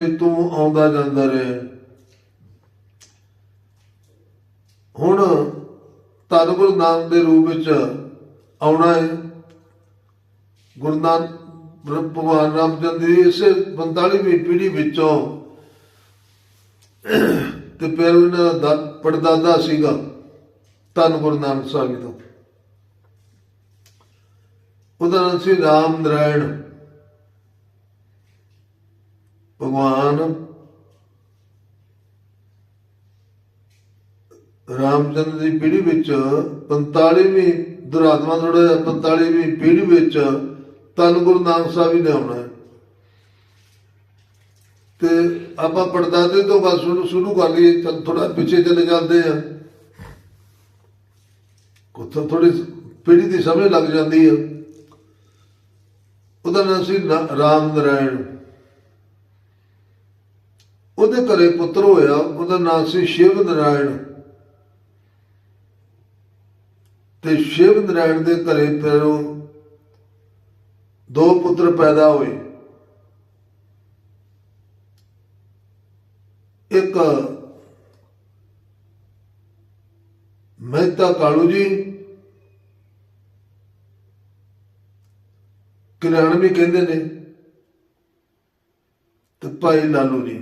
ਕਿ ਤੂੰ ਆਉਂਦਾ ਜਾਂਦਾ ਰਹੇ। ਹੁਣ ਧੰਨ ਗੁਰੂ ਨਾਨਕ ਦੇ ਰੂਪ ਵਿੱਚ ਆਉਣਾ ਹੈ। ਗੁਰੂ ਭਗਵਾਨ ਰਾਮਚੰਦਰ ਜੀ ਇਸ 45ਵੀਂ ਪੀੜ੍ਹੀ ਵਿੱਚੋਂ ਤੇ ਫਿਰ ਦਾ ਪੜਦਾਦਾ ਸੀਗਾ ਧੰਨ ਗੁਰੂ ਨਾਨਕ ਸਾਹਿਬ ਜੀ ਦਾ ਉਹਦਾ ਨਾਮ ਸੀ ਰਾਮ ਨਰਾਇਣ। ਭਗਵਾਨ ਰਾਮਚੰਦਰ ਦੀ ਪੀੜ੍ਹੀ ਵਿੱਚ 45ਵੀਂ ਦੁਰਾਤਮਾ ਥੋੜਾ 45ਵੀਂ ਪੀੜ੍ਹੀ ਵਿੱਚ ਧੰਨ ਗੁਰੂ ਨਾਨਕ ਸਾਹਿਬ ਜੀ ਨੇ ਆਉਣਾ ਤੇ ਆਪਾਂ ਪੜਦਾਦੇ ਤੋਂ ਬਸ ਸ਼ੁਰੂ ਸ਼ੁਰੂ ਕਰ ਲਈਏ, ਚੱਲ ਥੋੜਾ ਪਿੱਛੇ ਚਲੇ ਜਾਂਦੇ ਆ। ਕੁੱਥੋਂ ਥੋੜੀ ਪੀੜੀ ਦੀ ਸਮਝ ਲੱਗ ਜਾਂਦੀ ਹੈ ਉਹਦਾ ਨਾਮ ਸੀ ਰਾਮ ਨਰਾਇਣ। ਉਹਦੇ ਘਰੇ ਪੁੱਤਰ ਹੋਇਆ, ਉਹਦਾ ਨਾਮ ਸੀ ਸ਼ਿਵ ਨਾਰਾਇਣ। ਤੇ ਸ਼ਿਵ ਨਾਰਾਇਣ ਦੇ ਘਰੇ ਫਿਰ ਦੋ ਪੁੱਤਰ ਪੈਦਾ ਹੋਏ। ਇੱਕ ਮਹਿਤਾ ਕਾਲੂ ਜੀ ਕਲਿਆਣ ਵੀ ਕਹਿੰਦੇ ਨੇ, ਤੇ ਭਾਈ ਲਾਲੂ ਜੀ।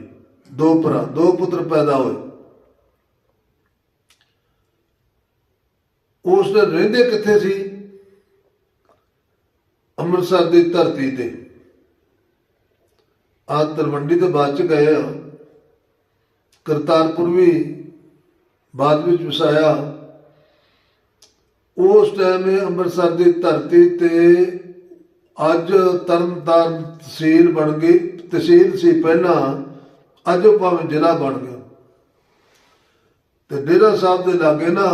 ਦੋ ਭਰਾ, ਦੋ ਪੁੱਤਰ ਪੈਦਾ ਹੋਏ। ਉਸ ਦੇ ਰਹਿੰਦੇ ਕਿੱਥੇ ਸੀ? ਅੰਮ੍ਰਿਤਸਰ ਦੀ ਧਰਤੀ ਤੇ। ਆ ਤਲਵੰਡੀ ਤੋਂ ਬਾਅਦ ਚ ਗਏ ਆ। ਕਰਤਾਰਪੁਰ ਵੀ ਬਾਅਦ ਵਿੱਚ ਵਸਾਇਆ। ਉਸ ਟਾਈਮ ਅੰਮ੍ਰਿਤਸਰ ਦੀ ਧਰਤੀ ਤੇ ਅੱਜ ਤਰਨਤਾਰਨ ਤਹਿਸੀਲ ਬਣ ਗਈ। ਤਹਿਸੀਲ ਸੀ ਪਹਿਲਾਂ ਅੱਜ ਉਹ ਭਾਵੇਂ ਜ਼ਿਲ੍ਹਾ ਬਣ ਗਿਆ। ਤੇ ਡੇਰਾ ਸਾਹਿਬ ਦੇ ਲਾਗੇ ਨਾ,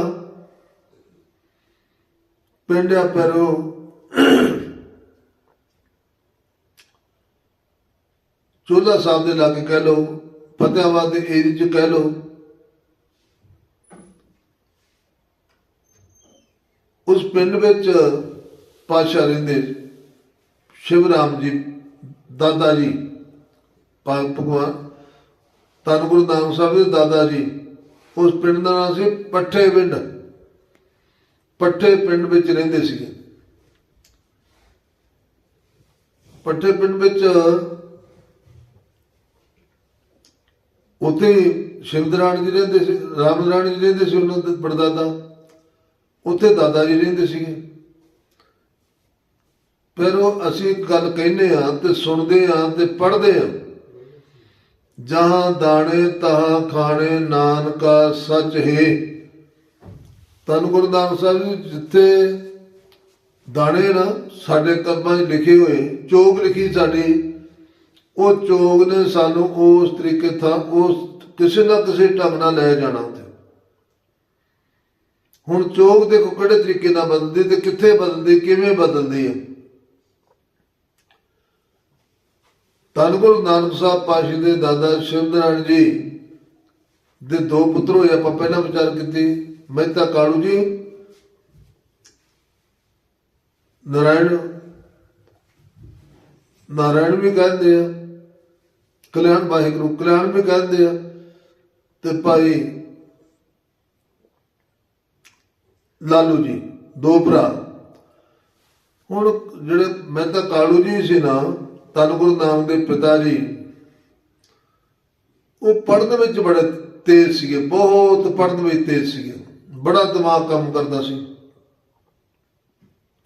ਪਿੰਡ ਆ ਪੈਰੋ ਚੋਲਾ ਸਾਹਿਬ ਦੇ ਲਾਗੇ ਕਹਿ ਲਓ, ਫਤਿਆਬਾਦ ਦੇ ਏਰੀਏ ਚ ਕਹਿ ਲਓ, ਉਸ ਪਿੰਡ ਵਿੱਚ ਪਾਸ਼ਾ ਰਹਿੰਦੇ ਸ਼ਿਵਰਾਮ ਜੀ, ਦਾਦਾ ਜੀ, ਭਗਵਾਨ ਧੰਨ ਗੁਰੂ ਨਾਨਕ ਸਾਹਿਬ ਦੇ ਦਾਦਾ ਜੀ, ਉਸ ਪਿੰਡ ਦਾ ਨਾਮ ਸੀ ਪੱਠੇ ਪਿੰਡ। ਪੱਠੇ ਪਿੰਡ ਵਿੱਚ ਰਹਿੰਦੇ ਸੀਗੇ। ਪੱਠੇ ਪਿੰਡ ਵਿੱਚ ਉੱਥੇ ਸ਼ਿਵਦਰਾਣ ਜੀ ਰਹਿੰਦੇ ਸੀ ਰਾਮਦਰਾਣ ਜੀ ਰਹਿੰਦੇ ਸੀ ਉਹਨਾਂ ਦੇ ਪੜਦਾਦਾ। ਉੱਥੇ ਦਾਦਾ ਜੀ ਰਹਿੰਦੇ ਸੀਗੇ। ਫਿਰ ਉਹ ਅਸੀਂ ਗੱਲ ਕਹਿੰਦੇ ਆ ਤੇ ਸੁਣਦੇ ਆ ਤੇ ਪੜ੍ਹਦੇ ਆ ਜਹਾਂ ਦਾਣੇ ਤਹਾਂ ਖਾਣੇ, ਨਾਨਕਾ ਸਚ ਹੈ। ਤਨ ਗੁਰੂ ਨਾਨਕ ਸਾਹਿਬ ਜੀ, ਜਿੱਥੇ ਦਾਣੇ ਨਾ ਸਾਡੇ ਕਰਮਾਂ 'ਚ ਲਿਖੇ ਹੋਏ, ਚੋਗ ਲਿਖੀ ਸਾਡੀ, ਉਹ ਚੋਗ ਨੇ ਸਾਨੂੰ ਉਸ ਤਰੀਕੇ ਥਾਂ, ਉਸ ਕਿਸੇ ਨਾ ਕਿਸੇ ਢੰਗ ਨਾਲ ਲੈ ਜਾਣਾ ਉੱਥੇ। ਹੁਣ ਚੋਗ ਦੇਖੋ ਕਿਹੜੇ ਤਰੀਕੇ ਨਾਲ ਬਦਲਦੀ ਤੇ ਕਿੱਥੇ ਬਦਲਦੀ, ਕਿਵੇਂ ਬਦਲਦੀ ਹੈ? ਧੰਨ ਗੁਰੂ ਨਾਨਕ ਸਾਹਿਬ ਪਾਸ਼ਾ ਦੇ ਦਾਦਾ ਸ਼ਿਵਨਾਰਾਇਣ ਜੀ ਦੇ ਦੋ ਪੁੱਤਰ ਹੋਏ, ਆਪਾਂ ਪਹਿਲਾਂ ਵਿਚਾਰ ਕੀਤੀ। ਮਹਿਤਾ ਕਾਲੂ ਜੀ, ਨਾਰਾਇਣ ਨਾਰਾਇਣ ਵੀ ਕਹਿੰਦੇ ਆ, ਕਲਿਆਣ ਵਾਹਿਗੁਰੂ ਕਲਿਆਣ ਵੀ ਕਹਿੰਦੇ ਆ, ਤੇ ਭਾਈ ਲਾਲੂ ਜੀ, ਦੋ ਭਰਾ। ਹੁਣ ਜਿਹੜੇ ਮਹਿਤਾ ਕਾਲੂ ਜੀ ਸੀ ਨਾ ਧੰਨ ਗੁਰੂ ਨਾਨਕ ਦੇ ਪਿਤਾ ਜੀ, ਉਹ ਪੜ੍ਹਨ ਵਿੱਚ ਬੜੇ ਤੇਜ਼ ਸੀਗੇ, ਬਹੁਤ ਪੜ੍ਹਨ ਵਿੱਚ ਤੇਜ਼ ਸੀਗੇ। ਬੜਾ ਦਿਮਾਗ ਕੰਮ ਕਰਦਾ ਸੀ।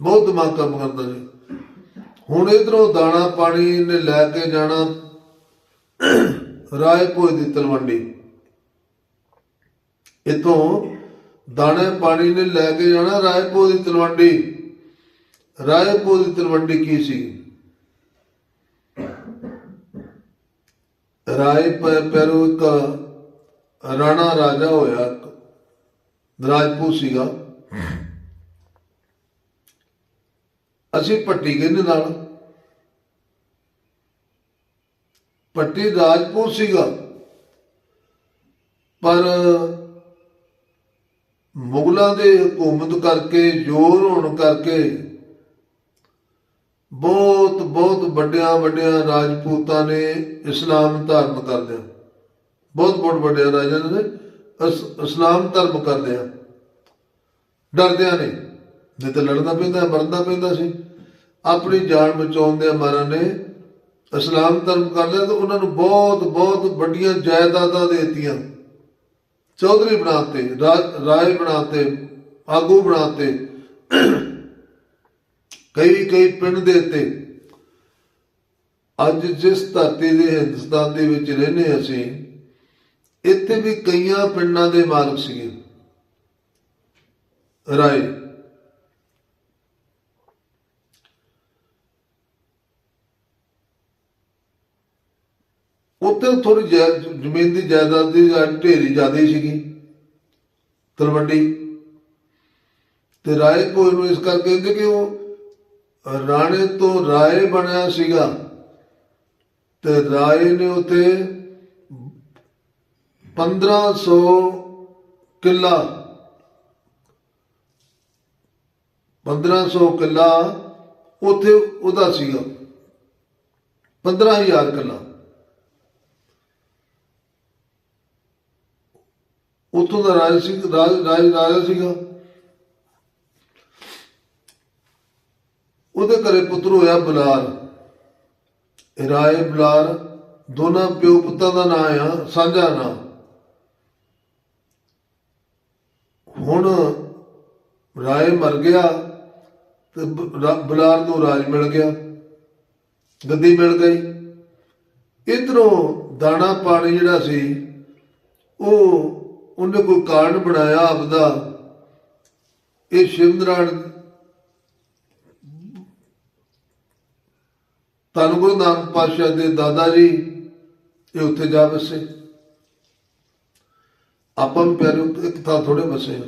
ਬਹੁਤ ਦਿਮਾਗ ਕੰਮ ਕਰਦਾ ਸੀ। ਹੁਣ ਇਧਰੋਂ ਦਾਣਾ ਪਾਣੀ ਨੇ ਲੈ ਕੇ ਜਾਣਾ ਰਾਏਪੁਰ ਦੀ ਤਲਵੰਡੀ। ਇਤੋਂ ਦਾਣੇ ਪਾਣੀ ਨੇ ਲੈ ਕੇ ਜਾਣਾ ਰਾਏਪੁਰ ਦੀ ਤਲਵੰਡੀ। ਰਾਏਪੁਰ ਦੀ ਤਲਵੰਡੀ ਕੀ ਸੀ? ਰਾਏ ਪ- ਪੈਰੋ ਇੱਕ ਰਾਣਾ ਰਾਜਾ ਹੋਇਆ ਰਾਜਪੂਤ ਸੀਗਾ। ਅਸੀਂ ਪੱਟੀ ਗਏ ਨਾਲ। ਪੱਟੀ ਰਾਜਪੂਤ ਸੀਗਾ। ਪਰ ਮੁਗਲਾਂ ਦੇ ਹਕੂਮਤ ਕਰਕੇ, ਜ਼ੋਰ ਹੋਣ ਕਰਕੇ ਬਹੁਤ ਬਹੁਤ ਵੱਡਿਆਂ ਵੱਡਿਆਂ ਰਾਜਪੂਤਾਂ ਨੇ ਇਸਲਾਮ ਧਾਰਨ ਕਰ ਲਿਆ। ਬਹੁਤ ਬਹੁਤ ਵੱਡਿਆਂ ਰਾਜਿਆਂ ਨੇ ਇਸ- ਇਸਲਾਮ ਧਰਮ ਕਰ ਲਿਆ। ਡਰਦਿਆਂ ਨੇ। ਨਹੀਂ ਤਾਂ ਲੜਨਾ ਪੈਂਦਾ ਮਰਨਾ ਪੈਂਦਾ ਸੀ। ਆਪਣੀ ਜਾਨ ਬਚਾਉਣ ਦੇ ਮਾਰਾਂ ਨੇ ਇਸਲਾਮ ਧਰਮ ਕਰ ਲਿਆ ਤਾਂ ਉਹਨਾਂ ਨੂੰ ਬਹੁਤ ਬਹੁਤ ਵੱਡੀਆਂ ਜਾਇਦਾਦਾਂ ਦੇ ਦਿੱਤੀਆਂ। ਚੌਧਰੀ ਬਣਾਤੇ ਰਾ- ਰਾਏ ਬਣਾਤੇ, ਆਗੂ ਬਣਾਤੇ। ਕਈ ਕਈ ਪਿੰਡ ਦੇ ਉੱਤੇ ਅੱਜ ਜਿਸ ਧਰਤੀ ਦੇ ਹਿੰਦੁਸਤਾਨ ਦੇ ਵਿੱਚ ਰਹਿੰਦੇ ਅਸੀਂ, ਇੱਥੇ ਵੀ ਕਈਆਂ ਪਿੰਡਾਂ ਦੇ ਮਾਲਕ ਸੀਗੇ। ਰਾਏ। ਉੱਥੇ ਥੋੜੀ ਜ਼ਮੀਨ ਦੀ ਜਾਇਦਾਦ ਦੀ ਢੇਰੀ ਜ਼ਿਆਦਾ ਸੀਗੀ, ਤਲਵੰਡੀ। ਤੇ ਰਾਏ ਕੋਈ ਨੂੰ ਇਸ ਕਰਕੇ ਕਹਿੰਦੇ ਕਿ ਉਹ ਰਾਣੇ ਤੋਂ ਰਾਏ ਬਣਿਆ ਸੀਗਾ ਤੇ ਰਾਏ ਨੇ ਉਤੇ 1500 ਕਿੱਲਾ 1500 ਕਿੱਲਾ ਉਥੇ ਉਹਦਾ ਸੀਗਾ 15000 ਕਿੱਲਾ। ਉਤੋਂ ਦਾ ਰਾਜ ਸਿੰਘ ਰਾਜ ਰਾਜ ਰਾਜਾ ਸੀਗਾ। ਉਹਦੇ ਘਰੇ ਪੁੱਤਰ ਹੋਇਆ ਬਲਾਰ ਇਹ ਰਾਏ ਬਲਾਰ ਦੋਨਾਂ ਪਿਓ ਪੁੱਤਾਂ ਦਾ ਨਾਂ ਆ, ਸਾਂਝਾ ਨਾਂ। ਹੁਣ ਰਾਏ ਮਰ ਗਿਆ ਤੇ ਬ- ਬਲਾਰ ਨੂੰ ਰਾਜ ਮਿਲ ਗਿਆ। ਗੱਦੀ ਮਿਲ ਗਈ। ਇਧਰੋਂ ਦਾਣਾ ਪਾਣੀ ਜਿਹੜਾ ਸੀ, ਉਹ ਉਹਨੇ ਕੋਈ ਕਾਰਨ ਬਣਾਇਆ ਆਪਦਾ। ਇਹ ਸ਼ਿਵ ਸ਼ਿਵਨਰਾਣ ਧੰਨ ਗੁਰੂ ਨਾਨਕ ਪਾਤਸ਼ਾਹ ਦੇ ਦਾਦਾ ਜੀ, ਇਹ ਉੱਥੇ ਜਾ ਵਸੇ। ਆਪਾਂ ਵੀ ਪਿਆਰੇ, ਇੱਕ ਥਾਂ ਥੋੜੇ ਵਸੇ ਆ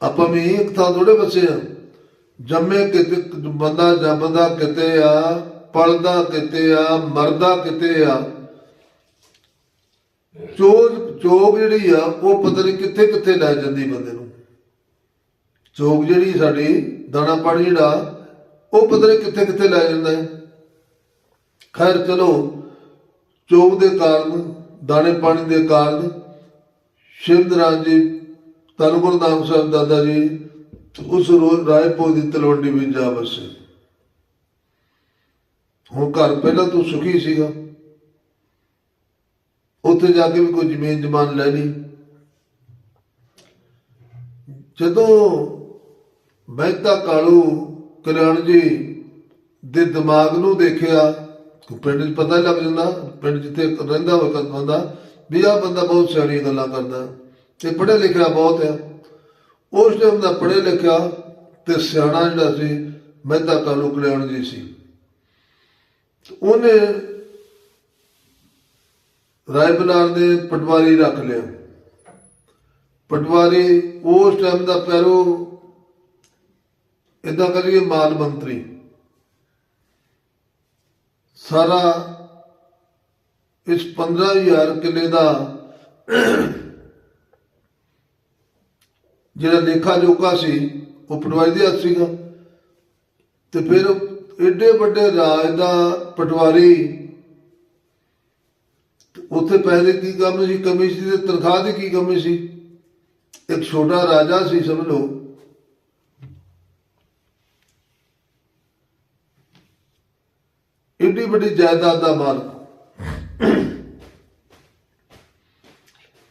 ਆਪਾਂ ਵੀ ਇੱਕ ਥਾਂ ਥੋੜੇ ਵਸੇ ਆ ਜੰਮੇ ਕਿਤੇ ਬੰਦਾ ਜੰਮਦਾ ਕਿਤੇ ਆ, ਪਲਦਾ ਕਿਤੇ ਆ, ਮਰਦਾ ਕਿਤੇ ਆ। ਚੋਗ ਚੋਗ ਜਿਹੜੀ ਆ, ਉਹ ਪਤਾ ਨਹੀਂ ਕਿੱਥੇ ਕਿੱਥੇ ਲੈ ਜਾਂਦੀ ਬੰਦੇ ਨੂੰ। ਚੋਗ ਜਿਹੜੀ ਸਾਡੀ ਦਾਣਾ ਪਾਣੀ ਜਿਹੜਾ ਉਹ ਪਤਾ ਨਹੀਂ ਕਿੱਥੇ ਕਿੱਥੇ ਲੈ ਜਾਂਦਾ ਹੈ। ਖੈਰ ਚਲੋ, ਚੋਗ ਦੇ ਕਾਰਨ ਦਾਣੇ ਪਾਣੀ ਦੇ ਕਾਰਨ ਸ਼ਿਵਦਰਾਜ ਜੀ, ਧੰਨ ਗੁਰੂ ਸਾਹਿਬ ਦਾਦਾ ਜੀ ਉਸ ਰੋਜ਼ ਰਾਏਪੁਰ ਦੀ ਤਲਵੰਡੀ ਵਿੱਚ ਜਾ ਵਸੇ। ਹੁਣ ਘਰ ਪਹਿਲਾਂ ਤੋਂ ਸੁਖੀ ਸੀਗਾ। ਉੱਥੇ ਜਾ ਕੇ ਵੀ ਕੋਈ ਜ਼ਮੀਨ ਜਮਾਨ ਲੈ ਲਈ। ਜਦੋਂ ਮਹਿਤਾ ਕਾਲੂ ਕਲਿਆਣ ਜੀ ਦੇ ਦਿਮਾਗ ਨੂੰ ਦੇਖਿਆ ਪਿੰਡ 'ਚ ਪਤਾ ਲੱਗ ਜਾਂਦਾ, ਪਿੰਡ ਜਿੱਥੇ ਰਹਿੰਦਾ ਹੋਇਆ ਬੰਦਾ, ਵੀ ਆਹ ਬੰਦਾ ਬਹੁਤ ਸਿਆਣੀਆਂ ਗੱਲਾਂ ਕਰਦਾ ਤੇ ਪੜ੍ਹਿਆ ਲਿਖਿਆ ਬਹੁਤ ਆ ਉਸ ਟਾਈਮ ਦਾ ਪੜ੍ਹਿਆ ਲਿਖਿਆ ਤੇ ਸਿਆਣਾ ਜਿਹੜਾ ਸੀ ਮਹਿਤਾ ਕਾਲੂ ਕਲਿਆਣ ਜੀ ਸੀ। ਉਹਨੇ ਰਾਏ ਬਲਾਰ ਦੇ ਪਟਵਾਰੀ ਰੱਖ ਲਿਆ। ਪਟਵਾਰੀ ਉਸ ਟਾਈਮ ਦਾ ਪੈਰੋ ਇਦਾਂ ਕਰੀਏ ਮਾਲ ਮੰਤਰੀ। ਸਾਰਾ ਇਸ 15000 ਕਿੱਲੇ ਦਾ ਜਿਹੜਾ ਲੇਖਾ ਜੋਖਾ ਸੀ, ਉਹ ਪਟਵਾਰੀ ਦੇ ਹੱਥ ਸੀਗਾ। ਤੇ ਫਿਰ ਏਡੇ ਵੱਡੇ ਰਾਜ ਦਾ ਪਟਵਾਰੀ ਉੱਥੇ ਪੈਸੇ ਦੀ ਕੀ ਕੰਮ ਸੀ? ਕਮੀ ਸੀ ਤੇ ਤਨਖਾਹ ਦੀ ਕੀ ਕਮੀ ਸੀ? ਇੱਕ ਛੋਟਾ ਰਾਜਾ ਸੀ, ਸਮਝ ਲਓ। ਇੱਡੀ ਵੱਡੀ ਜਾਇਦਾਦ ਦਾ ਮਾਲਕ।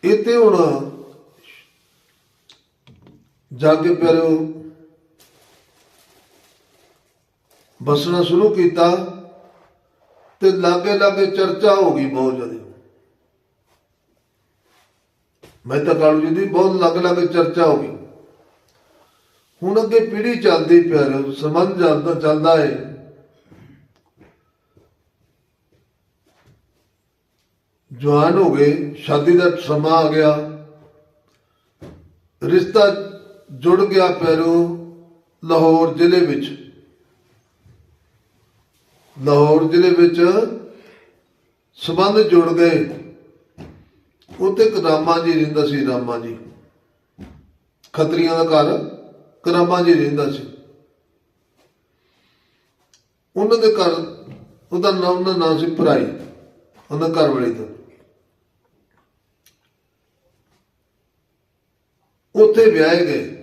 ਇੱਥੇ ਹੁਣ ਜਾ ਕੇ ਪਿਆਰਿਓ, ਬਸਣਾ ਸ਼ੁਰੂ ਕੀਤਾ ਤੇ ਲਾਗੇ ਲਾਗੇ ਚਰਚਾ ਹੋ ਗਈ ਬਹੁਤ ਜ਼ਿਆਦਾ। ਮੈਂ ਤਾਂ ਕਾਲੂ ਜੀ ਦੀ ਬਹੁਤ ਲੱਗ ਲੱਗ ਚਰਚਾ ਹੋ ਗਈ। ਹੁਣ ਅੱਗੇ ਪੀੜੀ ਚੱਲਦੀ ਪਿਆਰਿਓ, ਸੰਬੰਧ ਚੱਲਦਾ ਚੱਲਦਾ ਹੈ। ਜਵਾਨ ਹੋ ਗਏ, ਸ਼ਾਦੀ ਦਾ ਸਮਾਂ ਆ ਗਿਆ। ਰਿਸ਼ਤਾ ਜੁੜ ਗਿਆ ਪੈਰੋ ਲਾਹੌਰ ਜ਼ਿਲ੍ਹੇ ਵਿੱਚ। ਲਾਹੌਰ ਜ਼ਿਲ੍ਹੇ ਵਿੱਚ ਸਬੰਧ ਜੁੜ ਗਏ। ਉੱਥੇ ਇੱਕ ਰਾਮਾ ਜੀ ਰਹਿੰਦਾ ਸੀ, ਰਾਮਾ ਜੀ। ਖੱਤਰੀਆਂ ਦਾ ਘਰ ਕਰਾਮਾ ਜੀ ਰਹਿੰਦਾ ਸੀ। ਉਹਨਾਂ ਦੇ ਘਰ, ਉਹਦਾ ਨਾਮ ਉਹਦਾ ਨਾਂ ਸੀ ਭਰਾਈ। ਉਹਨਾਂ ਘਰ ਵਾਲੀ ਦਾ। ਉੱਥੇ ਵਿਆਹੇ ਗਏ।